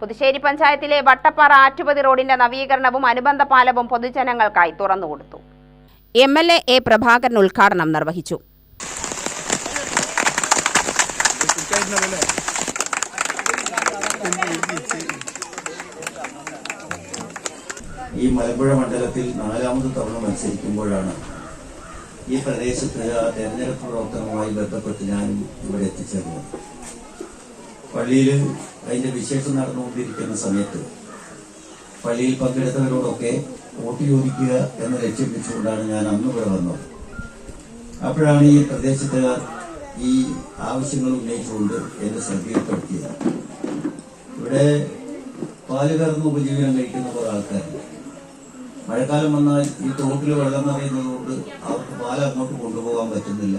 പുതുശ്ശേരി പഞ്ചായത്തിലെ വട്ടപ്പാറ ആറ്റുപതി റോഡിന്റെ നവീകരണവും അനുബന്ധ പാലവും പൊതുജനങ്ങൾക്കായി തുറന്നുകൊടുത്തു M L A A Prabhakaran ഉദ്ഘാടനം നിർവഹിച്ചു. ഈ മലമ്പുഴ മണ്ഡലത്തിൽ നാലാമത് തവണ മത്സരിക്കുമ്പോഴാണ് ഈ പ്രദേശത്ത് തെരഞ്ഞെടുപ്പ് പ്രവർത്തനവുമായി ബന്ധപ്പെട്ട് ഞാനും ഇവിടെ എത്തിച്ചേർന്നത്. പള്ളിയിൽ അതിന്റെ വിശേഷം നടന്നുകൊണ്ടിരിക്കുന്ന സമയത്ത് പള്ളിയിൽ പങ്കെടുത്തവരോടൊക്കെ വോട്ട് ചോദിക്കുക എന്ന ലക്ഷ്യം വെച്ചുകൊണ്ടാണ് ഞാൻ അന്ന് ഇവിടെ വന്നത്. അപ്പോഴാണ് ഈ പ്രദേശത്തുകാർ ഈ ആവശ്യങ്ങൾ ഉന്നയിച്ചുകൊണ്ട് എന്നെ ശ്രദ്ധയിൽപ്പെടുത്തിയത്. ഇവിടെ പാൽ കറന്ന് ഉപജീവനം കഴിക്കുന്ന കുറെ ആൾക്കാരുണ്ട്. മഴക്കാലം വന്നാൽ ഈ തോട്ടിൽ വെള്ളം നിറയുന്നതുകൊണ്ട് അവർക്ക് പാൽ അങ്ങോട്ട് കൊണ്ടുപോകാൻ പറ്റുന്നില്ല.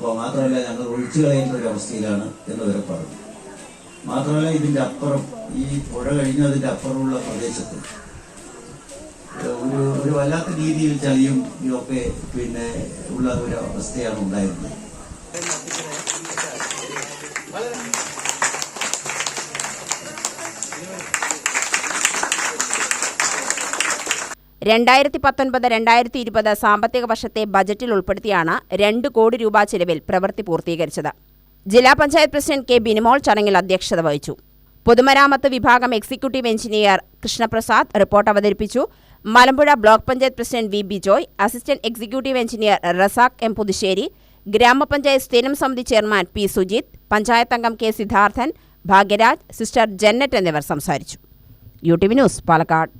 അപ്പോൾ മാത്രമല്ല ഞങ്ങൾ ഒഴിച്ചു കളയേണ്ട ഒരു അവസ്ഥയിലാണ് എന്ന് വരെ പറഞ്ഞു. മാത്രമല്ല ഇതിന്റെ അപ്പുറം ഈ പുഴ കഴിഞ്ഞതിന്റെ അപ്പുറമുള്ള പ്രദേശത്ത് ഒരു ഒരു വല്ലാത്ത രീതിയിൽ ചളിയും ഇതൊക്കെ പിന്നെ ഉള്ള ഒരു അവസ്ഥയാണ് ഉണ്ടായിരുന്നത്. രണ്ടായിരത്തി പത്തൊൻപത് രണ്ടായിരത്തി ഇരുപത് സാമ്പത്തിക വർഷത്തെ ബജറ്റിൽ ഉൾപ്പെടുത്തിയാണ് രണ്ട് കോടി രൂപ ചിലവിൽ പ്രവൃത്തി പൂർത്തീകരിച്ചത്. ജില്ലാ പഞ്ചായത്ത് പ്രസിഡന്റ് കെ ബിനിമോൾ ചടങ്ങിൽ അധ്യക്ഷത വഹിച്ചു. പൊതുമരാമത്ത് വിഭാഗം എക്സിക്യൂട്ടീവ് എഞ്ചിനീയർ കൃഷ്ണപ്രസാദ് റിപ്പോർട്ട് അവതരിപ്പിച്ചു. Malampuzha block panchayat president V Bijoy assistant executive engineer Razak M Puthussery ഗ്രാമപഞ്ചായത്ത് സ്ഥിരം സമിതി ചെയർമാൻ പി സുജിത് പഞ്ചായത്ത് അംഗം കെ സിദ്ധാർത്ഥൻ ഭാഗ്യരാജ് സിസ്റ്റർ ജന്നറ്റ് എന്നിവർ സംസാരിച്ചു. U T V news Palakkad.